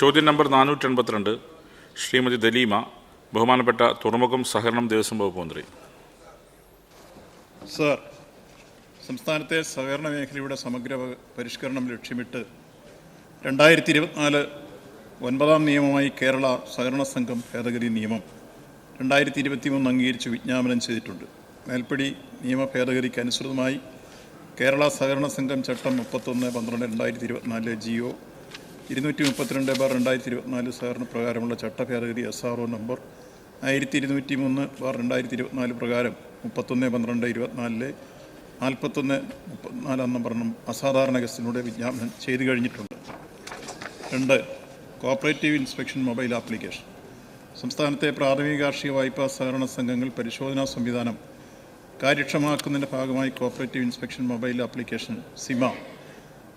ചോദ്യം നമ്പർ നാനൂറ്റി എൺപത്തിരണ്ട് ശ്രീമതി ദലീമ ബഹുമാനപ്പെട്ട തുറമുഖം സഹകരണം ദേവസ്വം വകുപ്പ് മന്ത്രി. സർ സംസ്ഥാനത്തെ സഹകരണ മേഖലയുടെ സമഗ്ര പരിഷ്കരണം ലക്ഷ്യമിട്ട് രണ്ടായിരത്തി ഇരുപത്തിനാല് ഒൻപതാം നിയമമായി കേരള സഹകരണ സംഘം ഭേദഗതി നിയമം രണ്ടായിരത്തി ഇരുപത്തി മൂന്ന് അംഗീകരിച്ച് വിജ്ഞാപനം ചെയ്തിട്ടുണ്ട്. മേൽപ്പടി നിയമ ഭേദഗതിക്ക് അനുസൃതമായി കേരള സഹകരണ സംഘം ചട്ടം മുപ്പത്തൊന്ന് പന്ത്രണ്ട് രണ്ടായിരത്തി ഇരുപത്തിനാല് ജിഒ ഇരുന്നൂറ്റി മുപ്പത്തിരണ്ട് ബാർ രണ്ടായിരത്തി ഇരുപത്തിനാല് സഹകരണ പ്രകാരമുള്ള ചട്ട ഭേദഗതി എസ് ആർ ഒ നമ്പർ ആയിരത്തി ഇരുന്നൂറ്റി മൂന്ന് ബാർ രണ്ടായിരത്തി ഇരുപത്തിനാല് പ്രകാരം മുപ്പത്തൊന്ന് പന്ത്രണ്ട് ഇരുപത്തിനാലിലെ നാൽപ്പത്തൊന്ന് മുപ്പത്തിനാലാം നമ്പറിനും അസാധാരണ ഗസ്റ്റിലൂടെ വിജ്ഞാപനം ചെയ്തു കഴിഞ്ഞിട്ടുണ്ട്. രണ്ട് കോപ്പറേറ്റീവ് ഇൻസ്പെക്ഷൻ മൊബൈൽ ആപ്ലിക്കേഷൻ. സംസ്ഥാനത്തെ പ്രാഥമിക കാർഷിക വായ്പാ സഹകരണ സംഘങ്ങൾ പരിശോധനാ സംവിധാനം കാര്യക്ഷമമാക്കുന്നതിന്റെ ഭാഗമായി കോപ്പറേറ്റീവ് ഇൻസ്പെക്ഷൻ മൊബൈൽ ആപ്ലിക്കേഷൻ സിമ.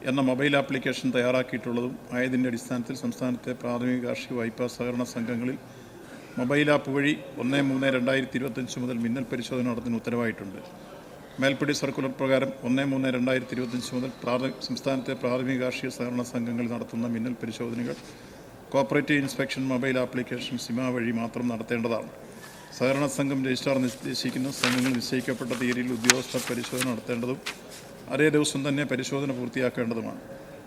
എന്ന മൊബൈൽ ആപ്ലിക്കേഷൻ തയ്യാറാക്കിയിട്ടുള്ളതും ആയതിന്റെ അടിസ്ഥാനത്തിൽ സംസ്ഥാനത്തെ പ്രാഥമിക കാർഷിക വായ്പാ സഹകരണ സംഘങ്ങളിൽ മൊബൈൽ ആപ്പ് വഴി ഒന്ന് മൂന്ന് രണ്ടായിരത്തി ഇരുപത്തഞ്ച് മുതൽ മിന്നൽ പരിശോധന നടത്തുന്ന ഉത്തരവായിട്ടുണ്ട്. മേൽപ്പടി സർക്കുലർ പ്രകാരം ഒന്ന് മൂന്ന് രണ്ടായിരത്തി ഇരുപത്തഞ്ച് മുതൽ സംസ്ഥാനത്തെ പ്രാഥമിക കാർഷിക സഹകരണ സംഘങ്ങൾ നടത്തുന്ന മിന്നൽ പരിശോധനകൾ കോപ്പറേറ്റീവ് ഇൻസ്പെക്ഷൻ മൊബൈൽ ആപ്ലിക്കേഷൻ സിമ വഴി മാത്രം നടത്തേണ്ടതാണ്. സഹകരണ സംഘം രജിസ്ട്രാർ നിർദ്ദേശിക്കുന്ന സംഘങ്ങൾ നിശ്ചയിക്കപ്പെട്ട തീയതിയിൽ ഉദ്യോഗസ്ഥർ പരിശോധന നടത്തേണ്ടതും അതേ ദിവസം തന്നെ പരിശോധന പൂർത്തിയാക്കേണ്ടതുമാണ്.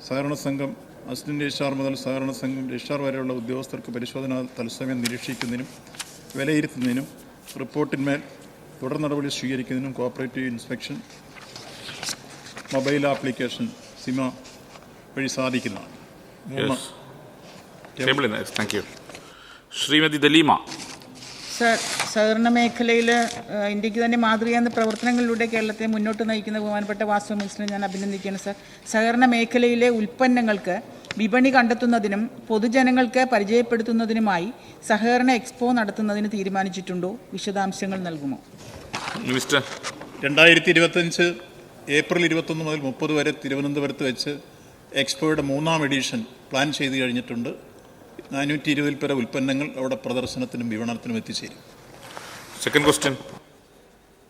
സഹകരണ സംഘം അസിസ്റ്റന്റ് രജിസ്ട്രാർ മുതൽ സഹകരണ സംഘം രജിസ്ട്രാർ വരെയുള്ള ഉദ്യോഗസ്ഥർക്ക് പരിശോധന തത്സമയം നിരീക്ഷിക്കുന്നതിനും വിലയിരുത്തുന്നതിനും റിപ്പോർട്ടിന്മേൽ തുടർ നടപടി സ്വീകരിക്കുന്നതിനും കോപ്പറേറ്റീവ് ഇൻസ്പെക്ഷൻ മൊബൈൽ ആപ്ലിക്കേഷൻ സിമ വഴി സാധിക്കുന്നതാണ്. മൂന്ന് ശ്രീമതി ദലീമ. സർ സഹകരണ മേഖലയിൽ ഇന്ത്യയ്ക്ക് തന്നെ മാതൃകയെന്ന പ്രവർത്തനങ്ങളിലൂടെ കേരളത്തെ മുന്നോട്ട് നയിക്കുന്ന ബഹുമാനപ്പെട്ട വാസ്തു മിനിസ്റ്ററിനെ ഞാൻ അഭിനന്ദിക്കുകയാണ് സർ. സഹകരണ മേഖലയിലെ ഉൽപ്പന്നങ്ങൾക്ക് വിപണി കണ്ടെത്തുന്നതിനും പൊതുജനങ്ങൾക്ക് പരിചയപ്പെടുത്തുന്നതിനുമായി സഹകരണ എക്സ്പോ നടത്തുന്നതിന് തീരുമാനിച്ചിട്ടുണ്ടോ? വിശദാംശങ്ങൾ നൽകുമോ? മിനിസ്റ്റർ രണ്ടായിരത്തി ഇരുപത്തഞ്ച് ഏപ്രിൽ ഇരുപത്തൊന്ന് മുതൽ മുപ്പത് വരെ തിരുവനന്തപുരത്ത് വെച്ച് എക്സ്പോയുടെ മൂന്നാം എഡിഷൻ പ്ലാൻ ചെയ്ത് കഴിഞ്ഞിട്ടുണ്ട്. നാനൂറ്റി ഇരുപതിൽ പര ഉൽപ്പന്നങ്ങൾ അവിടെ പ്രദർശനത്തിനും വിപണനത്തിനും എത്തിച്ചേരും. Second question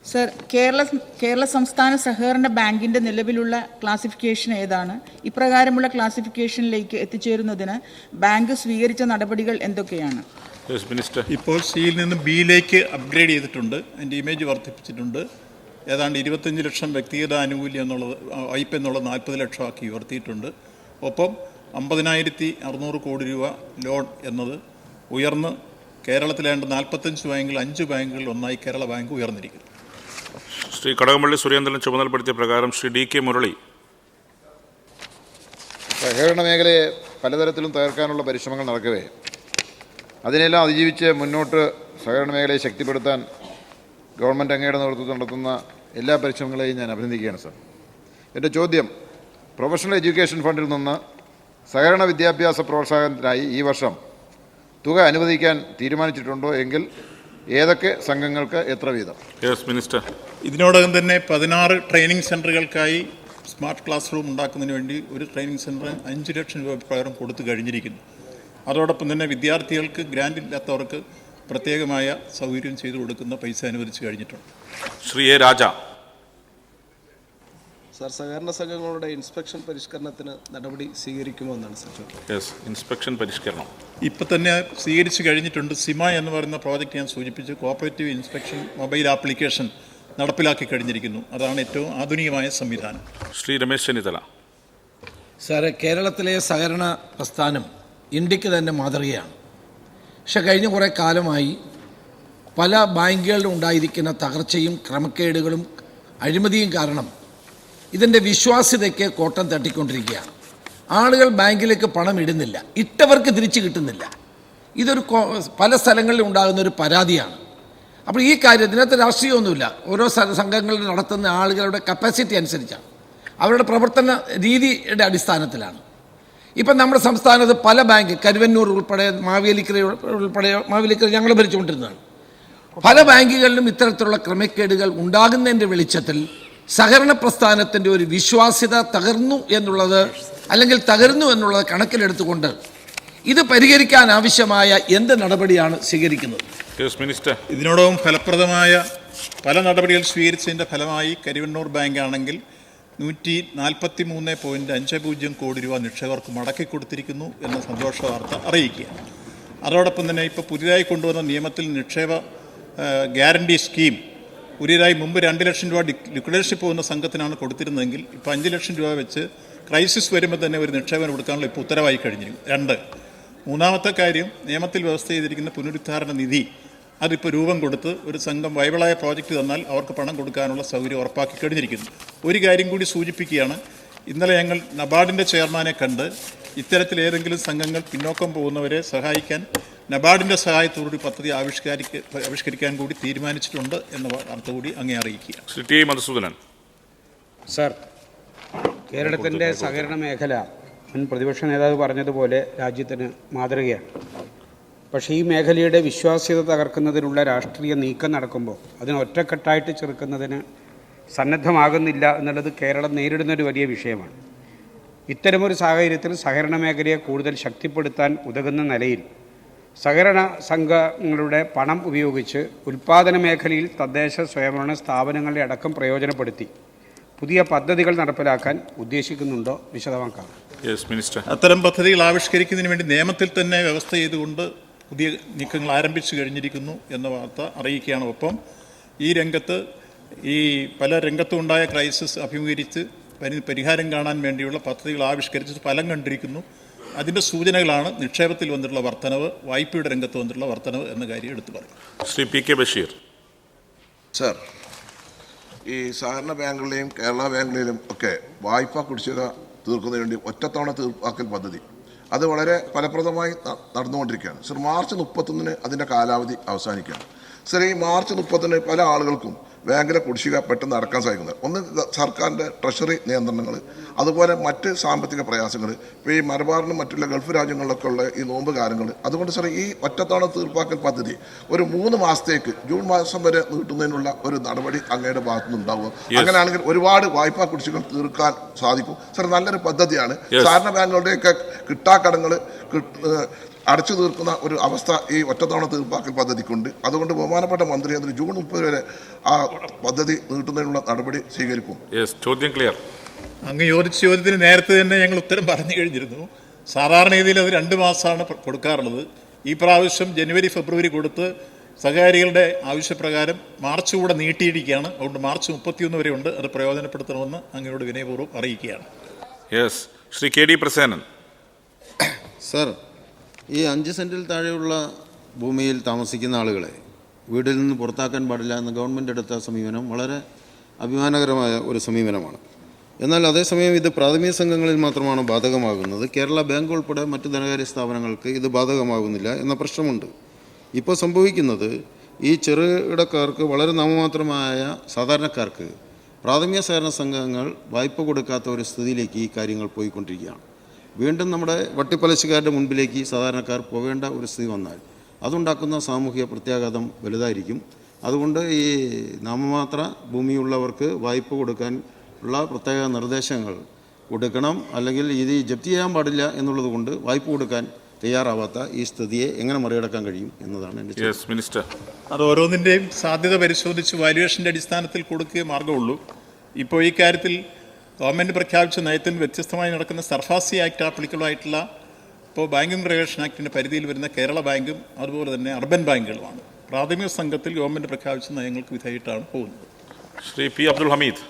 sir Kerala Kerala സംസ്ഥാന സഹകരണ ബാങ്കിന്റെ നിലവിലുള്ള ക്ലാസിഫിക്കേഷൻ ഏതാണ്? ഇപ്രകാരമുള്ള ക്ലാസിഫിക്കേഷനിലേക്ക് എത്തിച്ചേരുന്നതിന് ബാങ്ക് സ്വീകരിച്ച നടപടികൾ എന്തൊക്കെയാണ്? യെസ് മിനിസ്റ്റർ ഇപ്പോൾ സിയിൽ നിന്ന് ബിയിലേക്ക് അപ്ഗ്രേഡ് ചെയ്തിട്ടുണ്ട്. അതിന്റെ ഇമേജ് വർദ്ധിപ്പിച്ചിട്ടുണ്ട്. ഏതാണ്ട് ഇരുപത്തഞ്ച് ലക്ഷം വ്യക്തിഗത ആനുകൂല്യം എന്നുള്ളത് വായ്പ എന്നുള്ളത് നാൽപ്പത് ലക്ഷമാക്കി ഉയർത്തിയിട്ടുണ്ട്. ഒപ്പം അമ്പതിനായിരത്തി അറുന്നൂറ് കോടി രൂപ ലോൺ എന്നത് ഉയർന്ന് കേരളത്തിലേണ്ട നാൽപ്പത്തഞ്ച് ബാങ്കുകൾ അഞ്ച് ബാങ്കുകളിൽ ഒന്നായി കേരള ബാങ്ക് ഉയർന്നിരിക്കുന്നു. ശ്രീ കടകംപള്ളി സുരേന്ദ്രൻ ചുമതലപ്പെടുത്തിയ പ്രകാരം ശ്രീ ഡി കെ മുരളി സഹകരണ മേഖലയെ പലതരത്തിലും തകർക്കാനുള്ള പരിശ്രമങ്ങൾ നടക്കവേ. അതിനെല്ലാം അതിജീവിച്ച് മുന്നോട്ട് സഹകരണ മേഖലയെ ശക്തിപ്പെടുത്താൻ ഗവൺമെന്റ് അങ്ങയുടെ നേതൃത്വത്തിൽ നടത്തുന്ന എല്ലാ പരിശ്രമങ്ങളെയും ഞാൻ അഭിനന്ദിക്കുകയാണ് സർ. എന്റെ ചോദ്യം പ്രൊഫഷണൽ എഡ്യൂക്കേഷൻ ഫണ്ടിൽ നിന്ന് സഹകരണ വിദ്യാഭ്യാസ പ്രോത്സാഹനത്തിനായി ഈ വർഷം തുക അനുവദിക്കാൻ തീരുമാനിച്ചിട്ടുണ്ടോ എങ്കിൽ ഏതൊക്കെ സംഘങ്ങൾക്ക് എത്ര വീതം? യെസ് മിനിസ്റ്റർ ഇതിനോടകം തന്നെ പതിനാറ് ട്രെയിനിങ് സെന്ററുകൾക്കായി സ്മാർട്ട് ക്ലാസ് റൂം ഉണ്ടാക്കുന്നതിന് വേണ്ടി ഒരു ട്രെയിനിങ് സെന്റർ അഞ്ച് ലക്ഷം രൂപ പ്രകാരം കൊടുത്തു കഴിഞ്ഞിരിക്കുന്നു. അതോടൊപ്പം തന്നെ വിദ്യാർത്ഥികൾക്ക് ഗ്രാൻഡ് ഇല്ലാത്തവർക്ക് പ്രത്യേകമായ സൗകര്യം ചെയ്തു കൊടുക്കുന്ന പൈസ അനുവദിച്ച് കഴിഞ്ഞിട്ടുണ്ട്. ശ്രീ എ രാജ സാർ സഹകരണ സംഘങ്ങളുടെ ഇൻസ്പെക്ഷൻ പരിഷ്കരണത്തിന് നടപടി സ്വീകരിക്കുമെന്നാണ് സാർ യെസ് ഇൻസ്പെക്ഷൻ പരിഷ്കരണം. ഇപ്പം തന്നെ സ്വീകരിച്ചു കഴിഞ്ഞിട്ടുണ്ട്. സിമ എന്ന് പറയുന്ന പ്രോജക്റ്റ് ഞാൻ സൂചിപ്പിച്ചു. കോപ്പറേറ്റീവ് ഇൻസ്പെക്ഷൻ മൊബൈൽ ആപ്ലിക്കേഷൻ നടപ്പിലാക്കി കഴിഞ്ഞിരിക്കുന്നു. അതാണ് ഏറ്റവും ആധുനികമായ സംവിധാനം. ശ്രീ രമേശ് ചെന്നിത്തല. സാറ് കേരളത്തിലെ സഹകരണ പ്രസ്ഥാനം ഇന്ത്യയ്ക്ക് തന്നെ മാതൃകയാണ്. പക്ഷെ കഴിഞ്ഞ കുറേ കാലമായി പല ബാങ്കുകളിലുണ്ടായിരിക്കുന്ന തകർച്ചയും ക്രമക്കേടുകളും അഴിമതിയും കാരണം ഇതിന്റെ വിശ്വാസ്യതയ്ക്ക് കോട്ടം തട്ടിക്കൊണ്ടിരിക്കുകയാണ്. ആളുകൾ ബാങ്കിലേക്ക് പണം ഇടുന്നില്ല. ഇട്ടവർക്ക് തിരിച്ചു കിട്ടുന്നില്ല. ഇതൊരു പല സ്ഥലങ്ങളിലും ഉണ്ടാകുന്ന ഒരു പരാതിയാണ്. അപ്പോൾ ഈ കാര്യം ഇതിനകത്ത് രാഷ്ട്രീയമൊന്നുമില്ല. ഓരോ സംഘങ്ങളിൽ നടത്തുന്ന ആളുകളുടെ കപ്പാസിറ്റി അനുസരിച്ചാണ്. അവരുടെ പ്രവർത്തന രീതിയുടെ അടിസ്ഥാനത്തിലാണ്. ഇപ്പം നമ്മുടെ സംസ്ഥാനത്ത് പല ബാങ്ക് കരുവന്നൂർ ഉൾപ്പെടെ മാവേലിക്കര ഉൾപ്പെടെ മാവേലിക്കര ഞങ്ങൾ ഭരിച്ചുകൊണ്ടിരുന്നതാണ്. പല ബാങ്കുകളിലും ഇത്തരത്തിലുള്ള ക്രമക്കേടുകൾ ഉണ്ടാകുന്നതിന്റെ വെളിച്ചത്തിൽ സഹകരണ പ്രസ്ഥാനത്തിന്റെ ഒരു വിശ്വാസ്യത തകർന്നു എന്നുള്ളത് അല്ലെങ്കിൽ തകർന്നു എന്നുള്ളത് കണക്കിലെടുത്തുകൊണ്ട് ഇത് പരിഹരിക്കാൻ ആവശ്യമായ എന്ത് നടപടിയാണ് സ്വീകരിക്കുന്നത്? മിനിസ്റ്റർ ഇതിനോടകം ഫലപ്രദമായ പല നടപടികൾ സ്വീകരിച്ചതിന്റെ ഫലമായി കരിവണ്ണൂർ ബാങ്ക് ആണെങ്കിൽ നൂറ്റി നാൽപ്പത്തി മൂന്ന് പോയിന്റ് അഞ്ച് പൂജ്യം കോടി രൂപ നിക്ഷേപകർക്ക് മടക്കി കൊടുത്തിരിക്കുന്നു എന്ന സന്തോഷ വാർത്ത അറിയിക്കുക അതോടൊപ്പം തന്നെ ഇപ്പോൾ പുതിയതായി കൊണ്ടുവന്ന നിയമത്തിൽ നിക്ഷേപ ഗ്യാരണ്ടി സ്കീം പുതിയതായി മുമ്പ് രണ്ട് ലക്ഷം രൂപ ലിക്വിഡേഷൻ പോകുന്ന സംഘത്തിനാണ് കൊടുത്തിരുന്നതെങ്കിൽ ഇപ്പോൾ അഞ്ച് ലക്ഷം രൂപ വെച്ച് ക്രൈസിസ് വരുമ്പോൾ തന്നെ ഒരു നിക്ഷേപം കൊടുക്കാനുള്ള ഇപ്പോൾ ഉത്തരവായി കഴിഞ്ഞു രണ്ട് മൂന്നാമത്തെ കാര്യം നിയമത്തിൽ വ്യവസ്ഥ ചെയ്തിരിക്കുന്ന പുനരുദ്ധാരണ നിധി അതിപ്പോൾ രൂപം കൊടുത്ത് ഒരു സംഘം വൈബിളായ പ്രോജക്റ്റ് തന്നാൽ അവർക്ക് പണം കൊടുക്കാനുള്ള സൗകര്യം ഉറപ്പാക്കി കഴിഞ്ഞിരിക്കുന്നു. ഒരു കാര്യം കൂടി സൂചിപ്പിക്കുകയാണ് ഇന്നലെ ഞങ്ങൾ നബാർഡിന്റെ ചെയർമാനെ കണ്ട് ഇത്തരത്തിൽ ഏതെങ്കിലും സംഘങ്ങൾ പിന്നോക്കം പോകുന്നവരെ സഹായിക്കാൻ നബാർഡിന്റെ സഹായത്തോടുകൂടി പദ്ധതി ആവിഷ്കരിക്ക ആവിഷ്കരിക്കാൻ കൂടി തീരുമാനിച്ചിട്ടുണ്ട് എന്ന വാർത്ത കൂടി അങ്ങേ അറിയിക്കുക ശ്രീ ടി. മധുസൂദനൻ. സർ കേരളത്തിന്റെ സഹകരണ മേഖല മുൻ പ്രതിപക്ഷ നേതാവ് പറഞ്ഞതുപോലെ രാജ്യത്തിന് മാതൃകയാണ്. പക്ഷേ ഈ മേഖലയുടെ വിശ്വാസ്യത തകർക്കുന്നതിനുള്ള രാഷ്ട്രീയ നീക്കം നടക്കുമ്പോൾ അതിനെ ഒറ്റക്കെട്ടായിട്ട് ചെറുക്കുന്നതിന് സന്നദ്ധമാകുന്നില്ല എന്നുള്ളത് കേരളം നേരിടുന്ന ഒരു വലിയ വിഷയമാണ്. ഇത്തരമൊരു സാഹചര്യത്തിൽ സഹകരണ മേഖലയെ കൂടുതൽ ശക്തിപ്പെടുത്താൻ ഉതകുന്ന നിലയിൽ സഹകരണ സംഘങ്ങളുടെ പണം ഉപയോഗിച്ച് ഉൽപ്പാദന മേഖലയിൽ തദ്ദേശ സ്വയംഭരണ സ്ഥാപനങ്ങളെ അടക്കം പ്രയോജനപ്പെടുത്തി പുതിയ പദ്ധതികൾ നടപ്പിലാക്കാൻ ഉദ്ദേശിക്കുന്നുണ്ടോ വിശദമാക്കാം. യെസ് മിനിസ്റ്റർ അത്തരം പദ്ധതികൾ ആവിഷ്കരിക്കുന്നതിന് വേണ്ടി നിയമത്തിൽ തന്നെ വ്യവസ്ഥ ചെയ്തുകൊണ്ട് പുതിയ നീക്കങ്ങൾ ആരംഭിച്ചു കഴിഞ്ഞിരിക്കുന്നു എന്ന വാർത്ത അറിയിക്കുകയാണ്. ഒപ്പം ഈ രംഗത്ത് ഈ പല രംഗത്തും ഉണ്ടായ ക്രൈസിസ് അഭിമുഖീകരിച്ച് പരിഹാരം കാണാൻ വേണ്ടിയുള്ള പദ്ധതികൾ ആവിഷ്കരിച്ച് ഫലം കണ്ടിരിക്കുന്നു. അതിന്റെ സൂചനകളാണ് നിക്ഷേപത്തിൽ വന്നിട്ടുള്ള വർധനവ് വായ്പയുടെ രംഗത്ത് വന്നിട്ടുള്ള വർധനവ് എന്ന കാര്യം എടുത്തു പറയും Shri P K Basheer. Sir ഈ സഹകരണ ബാങ്കുകളിലെയും കേരള ബാങ്കുകളിലും ഒക്കെ വായ്പ കുടിശ്ശിക തീർക്കുന്നതിന് വേണ്ടി ഒറ്റത്തവണ തീർപ്പാക്കൽ പദ്ധതി. അത് വളരെ ഫലപ്രദമായി നടന്നുകൊണ്ടിരിക്കുകയാണ്. സർ മാർച്ച് മുപ്പത്തൊന്നിന് അതിന്റെ കാലാവധി അവസാനിക്കുകയാണ്. സർ ഈ മാർച്ച് മുപ്പത്തൊന്നിന് പല ആളുകൾക്കും ബാങ്കിലെ കുടിശ്ശിക പെട്ടെന്ന് അടക്കാൻ സാധിക്കുന്നത്. ഒന്ന് സർക്കാരിന്റെ ട്രഷറി നിയന്ത്രണങ്ങൾ അതുപോലെ മറ്റ് സാമ്പത്തിക പ്രയാസങ്ങൾ. ഇപ്പോൾ ഈ മലബാറിനും മറ്റുള്ള ഗൾഫ് രാജ്യങ്ങളിലൊക്കെ ഉള്ള ഈ നോമ്പ് കാര്യങ്ങൾ അതുകൊണ്ട് സാറേ ഈ ഒറ്റത്തവണ തീർപ്പാക്കൽ പദ്ധതി ഒരു മൂന്ന് മാസത്തേക്ക് ജൂൺ മാസം വരെ നീട്ടുന്നതിനുള്ള ഒരു നടപടി അങ്ങയുടെ ഭാഗത്തു ഉണ്ടാവുക അങ്ങനെയാണെങ്കിൽ ഒരുപാട് വായ്പാ കുടിശ്ശികൾ തീർക്കാൻ സാധിക്കും. സാർ നല്ലൊരു പദ്ധതിയാണ്. സാധാരണ ബാങ്കുകളുടെയൊക്കെ കിട്ടാക്കടങ്ങൾ അടച്ചു തീർക്കുന്ന ഒരു അവസ്ഥ ഈ ഒറ്റത്തവണ തീർപ്പാക്കൽ പദ്ധതിക്കുണ്ട്. അതുകൊണ്ട് ബഹുമാനപ്പെട്ട മന്ത്രി അതിന് ജൂൺ മുപ്പത് വരെ ആ പദ്ധതി നീട്ടുന്നതിനുള്ള നടപടി സ്വീകരിക്കും. യെസ് ചോദ്യം ക്ലിയർ അങ്ങ് ചോദിച്ച ചോദ്യത്തിന് നേരത്തെ തന്നെ ഞങ്ങൾ ഉത്തരം പറഞ്ഞു കഴിഞ്ഞിരുന്നു. സാധാരണ രീതിയിൽ അത് രണ്ട് മാസമാണ് കൊടുക്കാറുള്ളത്. ഈ പ്രാവശ്യം ജനുവരി ഫെബ്രുവരി കൊടുത്ത് സഹകാരികളുടെ ആവശ്യപ്രകാരം മാർച്ച് കൂടെ നീട്ടിയിരിക്കുകയാണ്. അതുകൊണ്ട് മാർച്ച് മുപ്പത്തിയൊന്ന് വരെ ഉണ്ട്. അത് പ്രയോജനപ്പെടുത്തണമെന്ന് അങ്ങയോട് വിനയപൂർവം അറിയിക്കുകയാണ്. Yes Shri K D Prasenan sir ഈ അഞ്ച് സെന്റിൽ താഴെയുള്ള ഭൂമിയിൽ താമസിക്കുന്ന ആളുകളെ വീട്ടിൽ നിന്ന് പുറത്താക്കാൻ പാടില്ല എന്ന് ഗവൺമെന്റ് എടുത്ത സമീപനം വളരെ അഭിമാനകരമായ ഒരു സമീപനമാണ്. എന്നാൽ അതേസമയം ഇത് പ്രാഥമിക സംഘങ്ങളിൽ മാത്രമാണ് ബാധകമാകുന്നത്. കേരള ബാങ്ക് ഉൾപ്പെടെ മറ്റ് ധനകാര്യ സ്ഥാപനങ്ങൾക്ക് ഇത് ബാധകമാകുന്നില്ല എന്ന പ്രശ്നമുണ്ട്. ഇപ്പോൾ സംഭവിക്കുന്നത് ഈ ചെറുകിടക്കാർക്ക് വളരെ നാമമാത്രമായ സാധാരണക്കാർക്ക് പ്രാഥമിക സഹകരണ സംഘങ്ങൾ വായ്പ കൊടുക്കാത്ത ഒരു സ്ഥിതിയിലേക്ക് ഈ കാര്യങ്ങൾ പോയിക്കൊണ്ടിരിക്കുകയാണ്. വീണ്ടും നമ്മുടെ വട്ടിപ്പലിശക്കാരുടെ മുൻപിലേക്ക് സാധാരണക്കാർ പോകേണ്ട ഒരു സ്ഥിതി വന്നാൽ അതുണ്ടാക്കുന്ന സാമൂഹിക പ്രത്യാഘാതം വലുതായിരിക്കും. അതുകൊണ്ട് ഈ നാമമാത്ര ഭൂമിയുള്ളവർക്ക് വായ്പ കൊടുക്കാൻ ഉള്ള പ്രത്യേക നിർദ്ദേശങ്ങൾ കൊടുക്കണം. അല്ലെങ്കിൽ ഇത് ജപ്തി ചെയ്യാൻ പാടില്ല എന്നുള്ളത് കൊണ്ട് വായ്പ കൊടുക്കാൻ തയ്യാറാവാത്ത ഈ സ്ഥിതിയെ എങ്ങനെ മറികടക്കാൻ കഴിയും എന്നതാണ് എന്റെ ചോദ്യം. യെസ് മിനിസ്റ്റർ അത് ഓരോന്നിന്റെയും സാധ്യത പരിശോധിച്ച് വാല്യുവേഷന്റെ അടിസ്ഥാനത്തിൽ കൊടുക്കുകയേ മാർഗമുള്ളൂ ഇപ്പോൾ ഈ കാര്യത്തിൽ ഗവൺമെന്റ് പ്രഖ്യാപിച്ച നയത്തിൽ വ്യത്യസ്തമായി നടക്കുന്ന സർഫാസി ആക്ട് ആപ്ലിക്കബിൾ ആയിട്ടുള്ള ഇപ്പോൾ ബാങ്കിംഗ് റെഗുലേഷൻ ആക്ടിന്റെ പരിധിയിൽ വരുന്ന കേരള ബാങ്കും അതുപോലെ തന്നെ അർബൻ ബാങ്കുകളുമാണ്. പ്രാഥമിക സംഘത്തിൽ ഗവൺമെന്റ് പ്രഖ്യാപിച്ച നയങ്ങൾക്ക് വിധേയിട്ടാണ് പോകുന്നത്. ശ്രീ പി അബ്ദുൽ ഹമീദ്.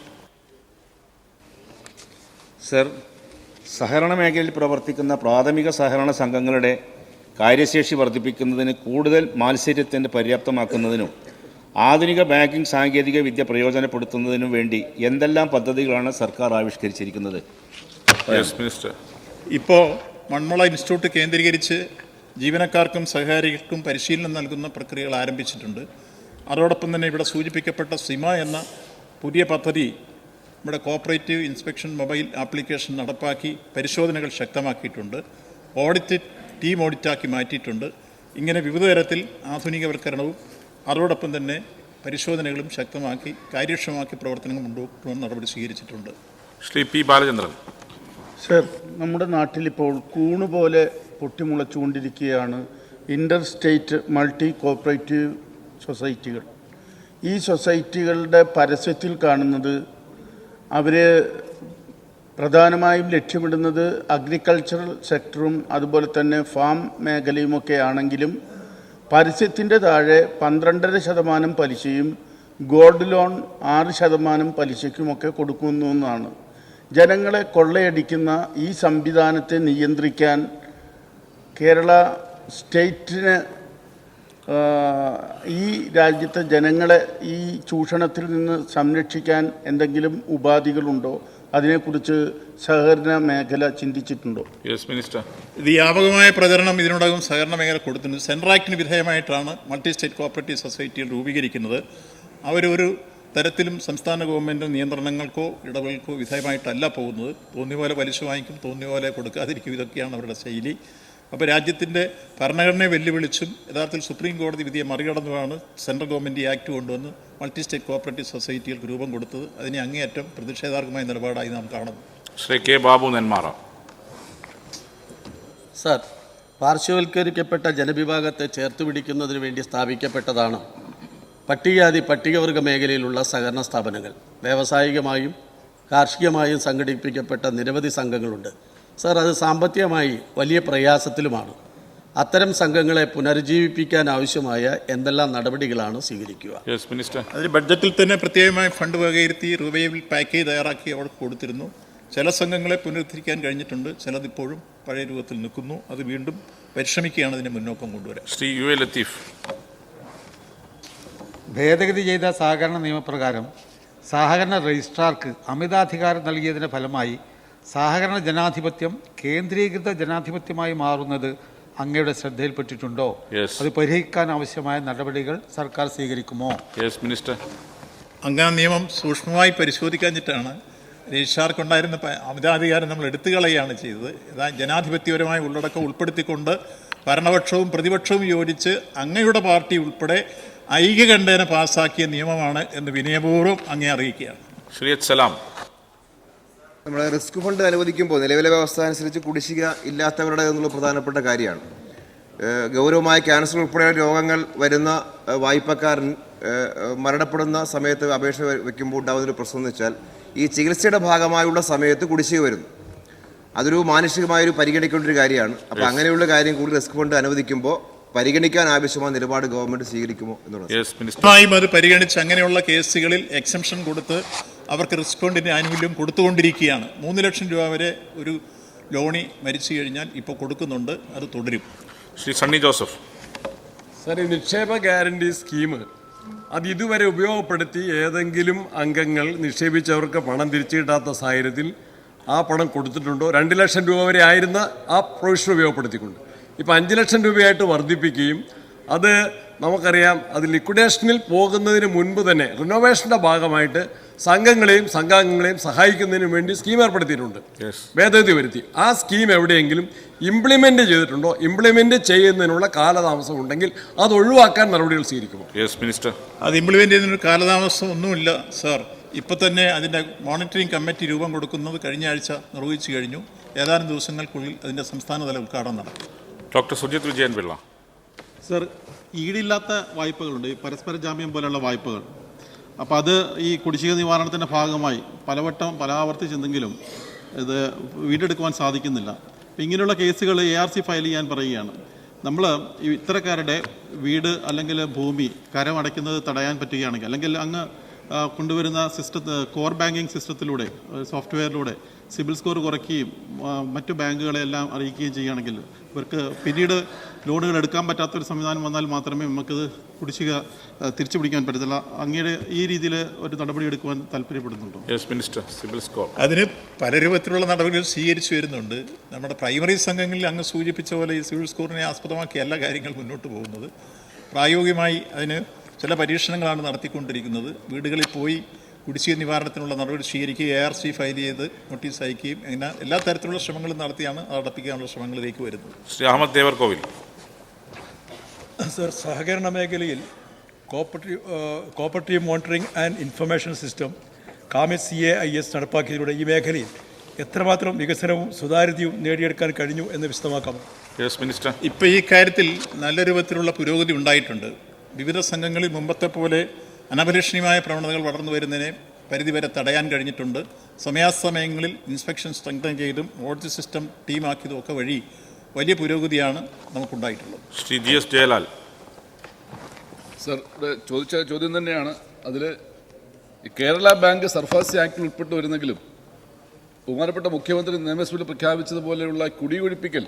സർ സഹകരണ മേഖലയിൽ പ്രവർത്തിക്കുന്ന പ്രാഥമിക സഹകരണ സംഘങ്ങളുടെ കാര്യശേഷി വർദ്ധിപ്പിക്കുന്നതിന് കൂടുതൽ മാത്സര്യത്തിന്റെ പര്യാപ്തമാക്കുന്നതിനും ആധുനിക ബാങ്കിംഗ് സാങ്കേതിക വിദ്യ പ്രയോജനപ്പെടുത്തുന്നതിനു വേണ്ടി എന്തെല്ലാം പദ്ധതികളാണ് സർക്കാർ ആവിഷ്കരിച്ചിരിക്കുന്നത്? ഇപ്പോൾ മൺമുള ഇൻസ്റ്റിറ്റ്യൂട്ട് കേന്ദ്രീകരിച്ച് ജീവനക്കാർക്കും സഹകാരികൾക്കും പരിശീലനം നൽകുന്ന പ്രക്രിയകൾ ആരംഭിച്ചിട്ടുണ്ട്. അതോടൊപ്പം തന്നെ ഇവിടെ സൂചിപ്പിക്കപ്പെട്ട സിമ എന്ന പുതിയ പദ്ധതി നമ്മുടെ കോപ്പറേറ്റീവ് ഇൻസ്പെക്ഷൻ മൊബൈൽ ആപ്ലിക്കേഷൻ നടപ്പാക്കി പരിശോധനകൾ ശക്തമാക്കിയിട്ടുണ്ട്. ഓഡിറ്റ് ടീം ഓഡിറ്റാക്കി മാറ്റിയിട്ടുണ്ട്. ഇങ്ങനെ വിവിധ തരത്തിൽ ആധുനികവൽക്കരണവും അതോടൊപ്പം തന്നെ പരിശോധനകളും ശക്തമാക്കി കാര്യക്ഷമമാക്കി പ്രവർത്തനങ്ങൾ മുന്നോട്ട് നടപടി സ്വീകരിച്ചിട്ടുണ്ട്. ശ്രീ പി ബാലചന്ദ്രൻ. സർ നമ്മുടെ നാട്ടിലിപ്പോൾ കൂണുപോലെ പൊട്ടിമുളച്ചുകൊണ്ടിരിക്കുകയാണ് ഇന്റർ സ്റ്റേറ്റ് മൾട്ടി കോപ്പറേറ്റീവ് സൊസൈറ്റികൾ. ഈ സൊസൈറ്റികളുടെ പരസ്യത്തിൽ കാണുന്നത് അവർ പ്രധാനമായും ലക്ഷ്യമിടുന്നത് അഗ്രികൾച്ചറൽ സെക്ടറും അതുപോലെ തന്നെ ഫാം മേഖലയുമൊക്കെ ആണെങ്കിലും പരസ്യത്തിന്റെ താഴെ പന്ത്രണ്ടര ശതമാനം പലിശയും ഗോൾഡ് ലോൺ ആറ് ശതമാനം പലിശയ്ക്കുമൊക്കെ കൊടുക്കുന്നു എന്നാണ്. ജനങ്ങളെ കൊള്ളയടിക്കുന്ന ഈ സംവിധാനത്തെ നിയന്ത്രിക്കാൻ കേരള സ്റ്റേറ്റിന് ഈ രാജ്യത്തെ ജനങ്ങളെ ഈ ചൂഷണത്തിൽ നിന്ന് സംരക്ഷിക്കാൻ എന്തെങ്കിലും ഉപാധികളുണ്ടോ? അതിനെക്കുറിച്ച് സഹകരണ മേഖല ചിന്തിച്ചിട്ടുണ്ടോ? യെസ് മിനിസ്റ്റർ ഇത് വ്യാപകമായ പ്രചരണം ഇതിനോടകം സഹകരണ മേഖല കൊടുത്തിട്ടുണ്ട്. സെൻട്രൽ ആക്ടിന് വിധേയമായിട്ടാണ് മൾട്ടി സ്റ്റേറ്റ് കോപ്പറേറ്റീവ് സൊസൈറ്റികൾ രൂപീകരിക്കുന്നത് അവരൊരു തരത്തിലും സംസ്ഥാന ഗവൺമെന്റ് നിയന്ത്രണങ്ങൾക്കോ ഇടപെടൽക്കോ വിധേയമായിട്ടല്ല പോകുന്നത്. തോന്നിയ പോലെ പലിശ വാങ്ങിക്കും തോന്നിയ പോലെ കൊടുക്കാതിരിക്കും. ഇതൊക്കെയാണ് അവരുടെ ശൈലി. അപ്പോൾ രാജ്യത്തിന്റെ ഭരണഘടനയെ വെല്ലുവിളിച്ചും യഥാർത്ഥത്തിൽ സുപ്രീം കോടതി വിധിയെ മറികടന്നുമാണ് സെൻട്രൽ ഗവൺമെന്റ് ഈ ആക്ട് കൊണ്ടുവന്ന് മൾട്ടി സ്റ്റേറ്റ് കോപ്പറേറ്റീവ് സൊസൈറ്റികൾക്ക് രൂപം കൊടുത്തത് അതിനെ അങ്ങേയറ്റം പ്രതിഷേധാർഹമായ നിലപാടായി നാം കാണുന്നു. ശ്രീ കെ ബാബു നെന്മാറ. സാർ പാർശ്വവൽക്കരിക്കപ്പെട്ട ജനവിഭാഗത്തെ ചേർത്ത് പിടിക്കുന്നതിന് വേണ്ടി സ്ഥാപിക്കപ്പെട്ടതാണ് പട്ടികജാതി പട്ടികവർഗ മേഖലയിലുള്ള സഹകരണ സ്ഥാപനങ്ങൾ. വ്യാവസായികമായും കാർഷികമായും സംഘടിപ്പിക്കപ്പെട്ട നിരവധി സംഘങ്ങളുണ്ട്. സാർ അത് സാമ്പത്തികമായി വലിയ പ്രയാസത്തിലുമാണ്. അത്തരം സംഘങ്ങളെ പുനരുജ്ജീവിപ്പിക്കാൻ ആവശ്യമായ എന്തെല്ലാം നടപടികളാണ് സ്വീകരിക്കുക? യെസ് മിനിസ്റ്റർ അതിന് ബഡ്ജറ്റിൽ തന്നെ പ്രത്യേകമായി ഫണ്ട് വകയിരുത്തി രൂപയിൽ പാക്കേജ് തയ്യാറാക്കി അവർ കൊടുത്തിരുന്നു. ചില സംഘങ്ങളെ പുനരുദ്ധരിക്കാൻ കഴിഞ്ഞിട്ടുണ്ട്. ചിലതിപ്പോഴും പഴയ രൂപത്തിൽ നിൽക്കുന്നു. അത് വീണ്ടും പരിശ്രമിക്കുകയാണ് അതിനെ മുന്നോക്കം കൊണ്ടുവരാൻ. ശ്രീ യു എ ലത്തീഫ് ഭേദഗതി ചെയ്ത സഹകരണ നിയമപ്രകാരം സഹകരണ രജിസ്ട്രാർക്ക് അമിതാധികാരം നൽകിയതിന്റെ ഫലമായി സഹകരണ ജനാധിപത്യം കേന്ദ്രീകൃത ജനാധിപത്യമായി മാറുന്നത് അങ്ങയുടെ ശ്രദ്ധയിൽപ്പെട്ടിട്ടുണ്ടോ? അത് പരിഹരിക്കാൻ ആവശ്യമായ നടപടികൾ സർക്കാർ സ്വീകരിക്കുമോ? യെസ് മിനിസ്റ്റർ അങ്ങനെ നിയമം സൂക്ഷ്മമായി പരിശോധിക്കാഞ്ഞിട്ടാണ് രജിസ്ട്രാർക്കുണ്ടായിരുന്ന അമിതാധികാരം നമ്മൾ എടുത്തു കളയുകയാണ് ചെയ്തത്. ഇതാ ജനാധിപത്യപരമായ ഉള്ളടക്കം ഉൾപ്പെടുത്തിക്കൊണ്ട് ഭരണപക്ഷവും പ്രതിപക്ഷവും യോജിച്ച് അങ്ങയുടെ പാർട്ടി ഉൾപ്പെടെ ഐക്യകണ്ഠേന പാസാക്കിയ നിയമമാണ് എന്ന് വിനയപൂർവം അങ്ങേ അറിയിക്കുകയാണ്. ശ്രീ സലാം നമ്മുടെ റിസ്ക് ഫണ്ട് അനുവദിക്കുമ്പോൾ നിലവിലെ വ്യവസ്ഥ അനുസരിച്ച് കുടിശ്ശിക ഇല്ലാത്തവരുടെ എന്നുള്ള പ്രധാനപ്പെട്ട കാര്യമാണ്. ഗൗരവമായ ക്യാൻസർ ഉൾപ്പെടെയുള്ള രോഗങ്ങൾ വരുന്ന വായ്പക്കാരൻ മരണപ്പെടുന്ന സമയത്ത് അപേക്ഷ വയ്ക്കുമ്പോൾ വെക്കുമ്പോൾ ഉണ്ടാകുന്ന ഒരു പ്രശ്നം എന്ന് വെച്ചാൽ ഈ ചികിത്സയുടെ ഭാഗമായുള്ള സമയത്ത് കുടിശ്ശിക വരുന്നു. അതൊരു മാനുഷികമായൊരു പരിഗണിക്കേണ്ട ഒരു കാര്യമാണ്. അപ്പോൾ അങ്ങനെയുള്ള കാര്യം കൂടി റിസ്ക് ഫണ്ട് അനുവദിക്കുമ്പോൾ പരിഗണിക്കാൻ ആവശ്യമായ നിലപാട് ഗവൺമെന്റ് സ്വീകരിക്കുമോ എന്നുള്ളത്. അത് പരിഗണിച്ച് അങ്ങനെയുള്ള കേസുകളിൽ എക്സംഷൻ കൊടുത്ത് അവർക്ക് റിസ്ക് ഫണ്ടിന്റെ ആനുകൂല്യം കൊടുത്തുകൊണ്ടിരിക്കുകയാണ്. മൂന്ന് ലക്ഷം രൂപ വരെ ഒരു ലോണി മരിച്ചു കഴിഞ്ഞാൽ ഇപ്പോൾ കൊടുക്കുന്നുണ്ട്. അത് തുടരും. ശ്രീ സണ്ണി ജോസഫ്. സാർ ഈ നിക്ഷേപ ഗ്യാരണ്ടി സ്കീം അത് ഇതുവരെ ഉപയോഗപ്പെടുത്തി ഏതെങ്കിലും അംഗങ്ങൾ നിക്ഷേപിച്ചവർക്ക് പണം തിരിച്ചു കിട്ടാത്ത സാഹചര്യത്തിൽ ആ പണം കൊടുത്തിട്ടുണ്ടോ? രണ്ട് ലക്ഷം രൂപ വരെ ആയിരുന്ന ആ പ്രൊവിഷൻ ഉപയോഗപ്പെടുത്തിക്കൊണ്ട്. ഇപ്പോൾ അഞ്ച് ലക്ഷം രൂപയായിട്ട് വർദ്ധിപ്പിക്കുകയും അത് നമുക്കറിയാം അത് ലിക്വിഡേഷനിൽ പോകുന്നതിന് മുൻപ് തന്നെ റിനോവേഷന്റെ ഭാഗമായിട്ട് സംഘങ്ങളെയും സംഘാംഗങ്ങളെയും സഹായിക്കുന്നതിന് വേണ്ടി സ്കീം ഏർപ്പെടുത്തിയിട്ടുണ്ട്. യെസ് ഭേദഗതി വരുത്തി. ആ സ്കീം എവിടെയെങ്കിലും ഇംപ്ലിമെന്റ് ചെയ്തിട്ടുണ്ടോ? ഇംപ്ലിമെന്റ് ചെയ്യുന്നതിനുള്ള കാലതാമസം ഉണ്ടെങ്കിൽ അത് ഒഴിവാക്കാൻ നടപടികൾ സ്വീകരിക്കുമോ? യെസ് മിനിസ്റ്റർ അത് ഇംപ്ലിമെന്റ് ചെയ്യുന്നതിന് കാലതാമസം ഒന്നുമില്ല സാർ ഇപ്പോൾ തന്നെ അതിന്റെ മോണിറ്ററിംഗ് കമ്മിറ്റി രൂപം കൊടുക്കുന്നത് കഴിഞ്ഞ ആഴ്ച നിർവഹിച്ചു കഴിഞ്ഞു. ഏതാനും ദിവസങ്ങൾക്കുള്ളിൽ അതിന്റെ സംസ്ഥാനതല ഉദ്ഘാടനം നടക്കും. ഡോക്ടർ സുജിത് വിജയൻ പിള്ള. സർ ഈടില്ലാത്ത വായ്പകളുണ്ട്. ഈ പരസ്പര ജാമ്യം പോലെയുള്ള വായ്പകൾ. അപ്പോൾ അത് ഈ കുടിശ്ശിക നിവാരണത്തിന്റെ ഭാഗമായി പലവട്ടം പലാവർത്തിച്ചെന്തെങ്കിലും ഇത് വീണ്ടെടുക്കുവാൻ സാധിക്കുന്നില്ല. അപ്പം ഇങ്ങനെയുള്ള കേസുകൾ എ ആർ സി ഫയൽ ചെയ്യാൻ പറയുകയാണ്. നമ്മൾ ഇത്തരക്കാരുടെ വീട് അല്ലെങ്കിൽ ഭൂമി കരമടയ്ക്കുന്നത് തടയാൻ പറ്റുകയാണെങ്കിൽ അല്ലെങ്കിൽ അങ്ങ് കൊണ്ടുവരുന്ന സിസ്റ്റ കോർ ബാങ്കിങ് സിസ്റ്റത്തിലൂടെ സോഫ്റ്റ്വെയറിലൂടെ സിബിൽ സ്കോർ കുറയ്ക്കുകയും മറ്റു ബാങ്കുകളെല്ലാം അറിയിക്കുകയും ചെയ്യുകയാണെങ്കിൽ ഇവർക്ക് പിന്നീട് ലോണുകൾ എടുക്കാൻ പറ്റാത്തൊരു സംവിധാനം വന്നാൽ മാത്രമേ നമുക്കിത് കുടിശ്ശിക തിരിച്ചു പിടിക്കാൻ പറ്റത്തില്ല അങ്ങയുടെ ഈ രീതിയിൽ ഒരു നടപടി എടുക്കുവാൻ താല്പര്യപ്പെടുന്നുണ്ടോ? യെസ് മിനിസ്റ്റർ സിബിൽ സ്കോർ അതിന് പല രൂപത്തിലുള്ള നടപടികൾ സ്വീകരിച്ചു വരുന്നുണ്ട്. നമ്മുടെ പ്രൈമറി സംഘങ്ങളിൽ അങ്ങ് സൂചിപ്പിച്ച പോലെ ഈ സിബിൽ സ്കോറിനെ ആസ്പദമാക്കി എല്ലാ കാര്യങ്ങൾ മുന്നോട്ട് പോകുന്നത്. പ്രായോഗികമായി അതിന് ചില പരീക്ഷണങ്ങളാണ് നടത്തിക്കൊണ്ടിരിക്കുന്നത്. വീടുകളിൽ പോയി കുടിശ്ശിക നിവാരണത്തിനുള്ള നടപടി സ്വീകരിക്കുകയും എ ആർ സി ഫയൽ ചെയ്ത് നോട്ടീസ് അയക്കുകയും അങ്ങനെ എല്ലാ തരത്തിലുള്ള ശ്രമങ്ങളും നടത്തിയാണ് അത് നടപ്പിക്കാനുള്ള ശ്രമങ്ങളിലേക്ക് വരുന്നത്. ശ്രീ അഹമ്മദ് ദേവർ കോവിൽ. സർ സഹകരണ മേഖലയിൽ cooperative cooperative monitoring and information system കാമി C A I S നടപ്പാക്കിയതിലൂടെ ഈ മേഖലയിൽ എത്രമാത്രം വികസനവും സുതാര്യതയും നേടിയെടുക്കാൻ കഴിഞ്ഞു എന്ന് വിശദമാക്കാമോ? യെസ് മിനിസ്റ്റർ ഇപ്പോൾ ഈ കാര്യത്തിൽ നല്ല രൂപത്തിലുള്ള പുരോഗതി ഉണ്ടായിട്ടുണ്ട്. വിവിധ സംഘങ്ങളിൽ മുമ്പത്തെ പോലെ അനപരീക്ഷണീയമായ പ്രവണതകൾ വളർന്നു വരുന്നതിനെ പരിധിവരെ തടയാൻ കഴിഞ്ഞിട്ടുണ്ട്. സമയാസമയങ്ങളിൽ ഇൻസ്പെക്ഷൻ സ്ട്രെങ്തൻ ചെയ്തും ഓഡിറ്റ് സിസ്റ്റം ടീമാക്കിയതും ഒക്കെ വഴി വലിയ പുരോഗതിയാണ് നമുക്കുണ്ടായിട്ടുള്ളത്. Shri G S Jayalal. Sir ചോദിച്ച ചോദ്യം തന്നെയാണ്. അതിൽ കേരള ബാങ്ക് സർഫാസി ആക്ടിൽ ഉൾപ്പെട്ട് വരുന്നെങ്കിലും ബഹുമാനപ്പെട്ട മുഖ്യമന്ത്രി നിയമസഭയിൽ പ്രഖ്യാപിച്ചതുപോലെയുള്ള കുടിയൊഴിപ്പിക്കൽ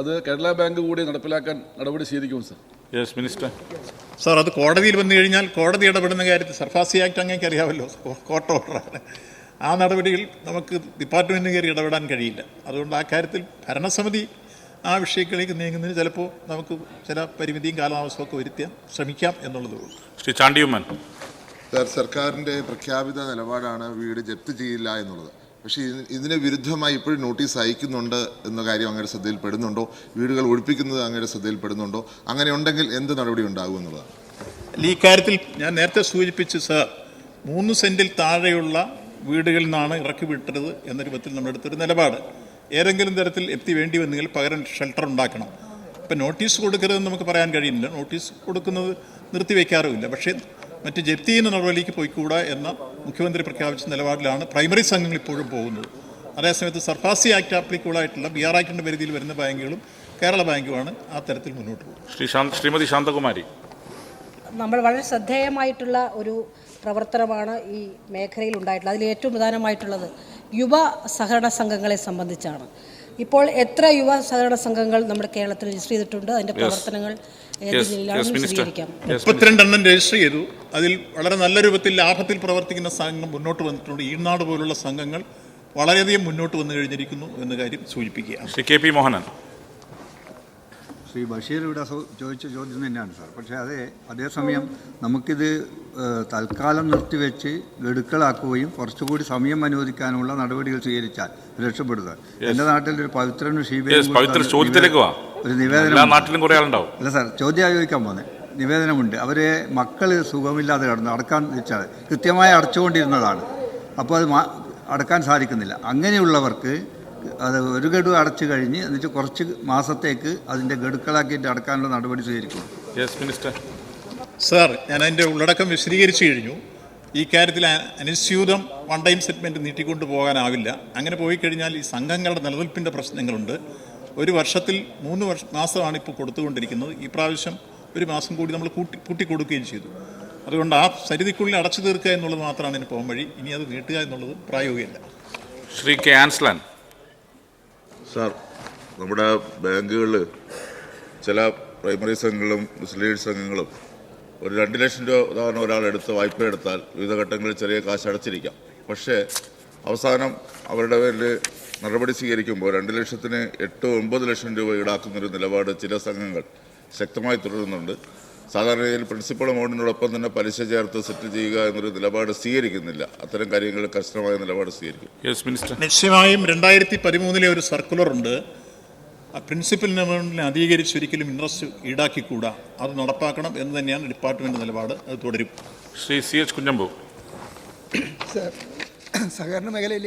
അത് കേരള ബാങ്ക് കൂടി നടപ്പിലാക്കാൻ നടപടി സ്വീകരിക്കും സർ? യെസ് മിനിസ്റ്റർ സാർ അത് കോടതിയിൽ വന്നു കഴിഞ്ഞാൽ കോടതി ഇടപെടുന്ന കാര്യത്തിൽ സർഫാസി ആക്ട് അങ്ങേക്ക് അറിയാമല്ലോ. കോർട്ട് ഓർഡറാണ് ആ നടപടിയിൽ നമുക്ക് ഡിപ്പാർട്ട്മെന്റിന് കയറി ഇടപെടാൻ കഴിയില്ല. അതുകൊണ്ട് ആ കാര്യത്തിൽ ഭരണസമിതി ആ വിഷയത്തിലേക്ക് നീങ്ങുന്നതിന് ചിലപ്പോൾ നമുക്ക് ചില പരിമിതിയും കാലതാമസവും ഒക്കെ വരുത്താൻ ശ്രമിക്കാം എന്നുള്ളതേ ഉള്ളൂ. ശ്രീ ചാണ്ടിയുമ്മൻ. സാർ സർക്കാരിന്റെ പ്രഖ്യാപിത നിലപാടാണ് വീട് ജപ്തി ചെയ്യില്ല എന്നുള്ളത്. പക്ഷേ ഇതിന് ഇതിന് വിരുദ്ധമായി ഇപ്പോഴും നോട്ടീസ് അയക്കുന്നുണ്ട് എന്ന കാര്യം അങ്ങയുടെ ശ്രദ്ധയിൽപ്പെടുന്നുണ്ടോ? വീടുകൾ ഒഴിപ്പിക്കുന്നത് അങ്ങയുടെ ശ്രദ്ധയിൽപ്പെടുന്നുണ്ടോ? അങ്ങനെ ഉണ്ടെങ്കിൽ എന്ത് നടപടി ഉണ്ടാകും എന്നുള്ളതാണ്. അല്ല, ഈ കാര്യത്തിൽ ഞാൻ നേരത്തെ സൂചിപ്പിച്ചു സർ മൂന്ന് സെന്റിൽ താഴെയുള്ള വീടുകളിൽ നിന്നാണ് ഇറക്കി വിട്ടത് എന്ന രൂപത്തിൽ നമ്മുടെ അടുത്തൊരു നിലപാട്. ഏതെങ്കിലും തരത്തിൽ എത്തി വേണ്ടി വന്നെങ്കിൽ പകരം ഷെൽട്ടർ ഉണ്ടാക്കണം. ഇപ്പം നോട്ടീസ് കൊടുക്കരുതെന്ന് നമുക്ക് പറയാൻ കഴിയുന്നില്ല. നോട്ടീസ് കൊടുക്കുന്നത് നിർത്തിവെക്കാറുമില്ല. പക്ഷേ മറ്റ് ജപ്തി ചെയ്യുന്ന നടപടിയിലേക്ക് പോയിക്കൂടാ എന്ന മുഖ്യമന്ത്രി പ്രഖ്യാപിച്ച നിലപാടിലാണ് പ്രൈമറി സംഘങ്ങൾ ഇപ്പോഴും പോകുന്നത്. അതേസമയത്ത് സർഫാസി ആക്ട് ആപ്ലിക്കബിൾ ആയിട്ടുള്ള ബി ആർ ആക്ടിന്റെ പരിധിയിൽ വരുന്ന ബാങ്കുകളും കേരള ബാങ്കുമാണ് ആ തരത്തിൽ മുന്നോട്ട് പോകുന്നത്. ശ്രീ ശാന്ത് ശ്രീമതി ശാന്തകുമാരി. നമ്മൾ വളരെ ശ്രദ്ധേയമായിട്ടുള്ള ഒരു പ്രവർത്തനമാണ് ഈ മേഖലയിൽ ഉണ്ടായിട്ടുള്ളത്. അതിൽ ഏറ്റവും പ്രധാനമായിട്ടുള്ളത് യുവ സഹകരണ സംഘങ്ങളെ സംബന്ധിച്ചാണ്. ഇപ്പോൾ എത്ര യുവ സഹകരണ സംഘങ്ങൾ നമ്മുടെ കേരളത്തിൽ രജിസ്റ്റർ ചെയ്തിട്ടുണ്ട്? അതിന്റെ പ്രവർത്തനങ്ങൾ മുപ്പത്തിരണ്ടെണ്ണം രജിസ്റ്റർ ചെയ്തു. അതിൽ വളരെ നല്ല രൂപത്തിൽ ലാഭത്തിൽ പ്രവർത്തിക്കുന്ന സംഘങ്ങൾ മുന്നോട്ട് വന്നിട്ടുണ്ട്. ഈനാട് പോലുള്ള സംഘങ്ങൾ വളരെയധികം മുന്നോട്ട് വന്നു കഴിഞ്ഞിരിക്കുന്നു എന്ന കാര്യം സൂചിപ്പിക്കുക കെ പി മോഹനൻ. ശ്രീ ബഷീർ ഇവിടെ ചോദിച്ച ചോദ്യം തന്നെയാണ് സാർ. പക്ഷേ അതേ അതേസമയം നമുക്കിത് തൽക്കാലം നിർത്തിവെച്ച് ഗഡുക്കളാക്കുകയും കുറച്ചുകൂടി സമയം അനുവദിക്കാനുള്ള നടപടികൾ സ്വീകരിച്ചാൽ രക്ഷപ്പെടുക. എന്റെ നാട്ടിൽ ഒരു പവിത്രനും ഷീബയും ഒരു നിവേദനം അല്ല സാർ ചോദ്യം ചോദിക്കാൻ പോന്നെ. നിവേദനമുണ്ട്. അവരെ മക്കൾ സുഖമില്ലാതെ കിടന്നു അടക്കാൻ വെച്ചാൽ കൃത്യമായി അടച്ചുകൊണ്ടിരുന്നതാണ്. അപ്പോൾ അത് അടക്കാൻ സാധിക്കുന്നില്ല. അങ്ങനെയുള്ളവർക്ക് അത് ഒരു ഗഡു അടച്ചു കഴിഞ്ഞ് എന്നിട്ട് കുറച്ച് മാസത്തേക്ക് അതിന്റെ ഗഡുക്കളാക്കിയിട്ട് അടക്കാനുള്ള നടപടി സ്വീകരിക്കും. യെസ് മിനിസ്റ്റർ സാർ ഞാൻ അതിന്റെ ഉള്ളടക്കം വിശദീകരിച്ചു കഴിഞ്ഞു. ഈ കാര്യത്തിൽ അനുസ്യൂതം വൺ ടൈം സെറ്റ്മെന്റ് നീട്ടിക്കൊണ്ട് പോകാനാവില്ല. അങ്ങനെ പോയി കഴിഞ്ഞാൽ ഈ സംഘങ്ങളുടെ നിലനിൽപ്പിന്റെ പ്രശ്നങ്ങളുണ്ട്. ഒരു വർഷത്തിൽ മൂന്ന് വർഷ മാസമാണ് ഇപ്പോൾ കൊടുത്തുകൊണ്ടിരിക്കുന്നത്. ഈ പ്രാവശ്യം ഒരു മാസം കൂടി നമ്മൾ കൂട്ടി കൂട്ടിക്കൊടുക്കുകയും ചെയ്തു. അതുകൊണ്ട് ആ സരിതിക്കുള്ളിൽ അടച്ചു തീർക്കുക എന്നുള്ളത് മാത്രമാണ് ഇതിന് പോകാൻ വഴി ഇനി അത് നീട്ടുക എന്നുള്ളത് പ്രായോഗികമല്ല. ശ്രീ കെ ആൻസ്ലാൻ സാർ നമ്മുടെ ബാങ്കുകളിൽ ചില പ്രൈമറി സംഘങ്ങളും മുസ്ലിം സംഘങ്ങളും ഒരു രണ്ട് ലക്ഷം രൂപ ഉദാഹരണം ഒരാൾ എടുത്ത് വായ്പ എടുത്താൽ വിവിധ ഘട്ടങ്ങളിൽ ചെറിയ കാശ് അടച്ചിരിക്കാം. പക്ഷേ അവസാനം അവരുടെ പേരിൽ നടപടി സ്വീകരിക്കുമ്പോൾ രണ്ട് ലക്ഷത്തിന് എട്ട് ഒമ്പത് ലക്ഷം രൂപ ഈടാക്കുന്നൊരു നിലപാട് ചില സംഘങ്ങൾ ശക്തമായി തുടരുന്നുണ്ട്. സാധാരണ രീതിയിൽ പ്രിൻസിപ്പൾ എമൗണ്ടിനോടൊപ്പം തന്നെ പലിശ ചേർത്ത് സെറ്റിൽ ചെയ്യുക എന്നൊരു നിലപാട് സ്വീകരിക്കുന്നില്ല. അത്തരം കാര്യങ്ങൾ കർശനമായ നിലപാട് സ്വീകരിക്കും. യെസ് മിനിസ്റ്റർ നിശ്ചയമായും രണ്ടായിരത്തി പതിമൂന്നിലെ ഒരു സർക്കുലർ ഉണ്ട്. ആ പ്രിൻസിപ്പൽ എമൗണ്ടിനെ അധികരിച്ച് ഒരിക്കലും ഇൻട്രസ്റ്റ് ഈടാക്കിക്കൂടാ. അത് നടപ്പാക്കണം എന്ന് തന്നെയാണ് ഡിപ്പാർട്ട്മെന്റ് നിലപാട്. അത് തുടരും. Shri C H Kunhambu. Sir സഹകരണ മേഖലയിൽ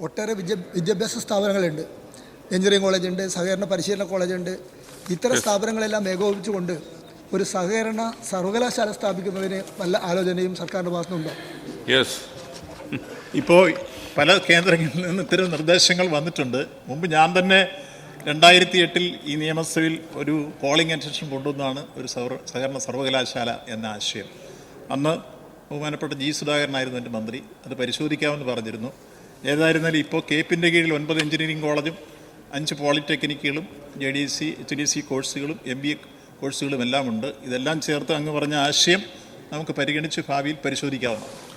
ഒട്ടേറെ വിദ്യ വിദ്യാഭ്യാസ സ്ഥാപനങ്ങളുണ്ട്. എഞ്ചിനീയറിംഗ് കോളേജുണ്ട് സഹകരണ പരിശീലന കോളേജുണ്ട്. ഇത്തരം സ്ഥാപനങ്ങളെല്ലാം ഏകോപിപ്പിച്ചുകൊണ്ട് ഒരു സഹകരണ സർവകലാശാല സ്ഥാപിക്കുന്നതിന് നല്ല ആലോചനയും സർക്കാരിന്റെ ഭാഗത്തുനിന്നുണ്ടോ യെസ് ഇപ്പോൾ പല കേന്ദ്രങ്ങളിൽ നിന്ന് ഇത്തരം നിർദ്ദേശങ്ങൾ വന്നിട്ടുണ്ട്. മുമ്പ് ഞാൻ തന്നെ രണ്ടായിരത്തി എട്ടിൽ ഈ നിയമസഭയിൽ ഒരു കോളിംഗ് അറ്റൻഷൻ കൊണ്ടുവന്നാണ് ഒരു സഹകരണ സർവകലാശാല എന്ന ആശയം. അന്ന് ബഹുമാനപ്പെട്ട ജി സുധാകരനായിരുന്നു എന്റെ മന്ത്രി. അത് പരിശോധിക്കാമെന്ന് പറഞ്ഞിരുന്നു. ഏതായിരുന്നാലും ഇപ്പോൾ കേപ്പിന്റെ കീഴിൽ ഒൻപത് എഞ്ചിനീയറിംഗ് കോളേജും അഞ്ച് പോളിടെക്നിക്കുകളും J D C H D C കോഴ്സുകളും എം ബി എ കോഴ്സുകളും എല്ലാം ഉണ്ട് ഇതെല്ലാം ചേർത്ത് അങ്ങ് പറഞ്ഞ ആശയം നമുക്ക് പരിഗണിച്ച് ഭാവിയിൽ പരിശോധിക്കാവുന്നതാണ്.